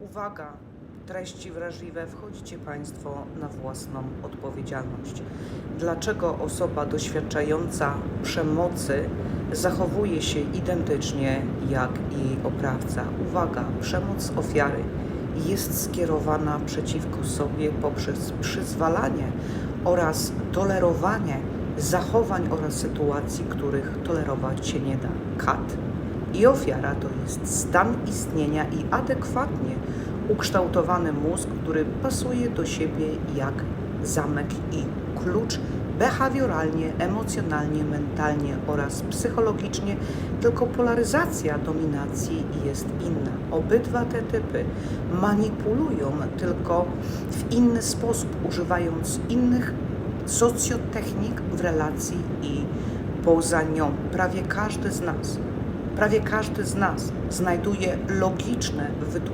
Uwaga, treści wrażliwe, wchodzicie Państwo na własną odpowiedzialność. Dlaczego osoba doświadczająca przemocy zachowuje się identycznie jak jej oprawca? Uwaga, przemoc ofiary jest skierowana przeciwko sobie poprzez przyzwalanie oraz tolerowanie zachowań oraz sytuacji, których tolerować się nie da. Kat i ofiara to jest stan istnienia i adekwatnie ukształtowany mózg, który pasuje do siebie jak zamek i klucz behawioralnie, emocjonalnie, mentalnie oraz psychologicznie, tylko polaryzacja dominacji jest inna. Obydwa te typy manipulują tylko w inny sposób, używając innych socjotechnik w relacji i poza nią. Prawie każdy z nas, prawie każdy z nas znajduje logiczne wytłumaczenie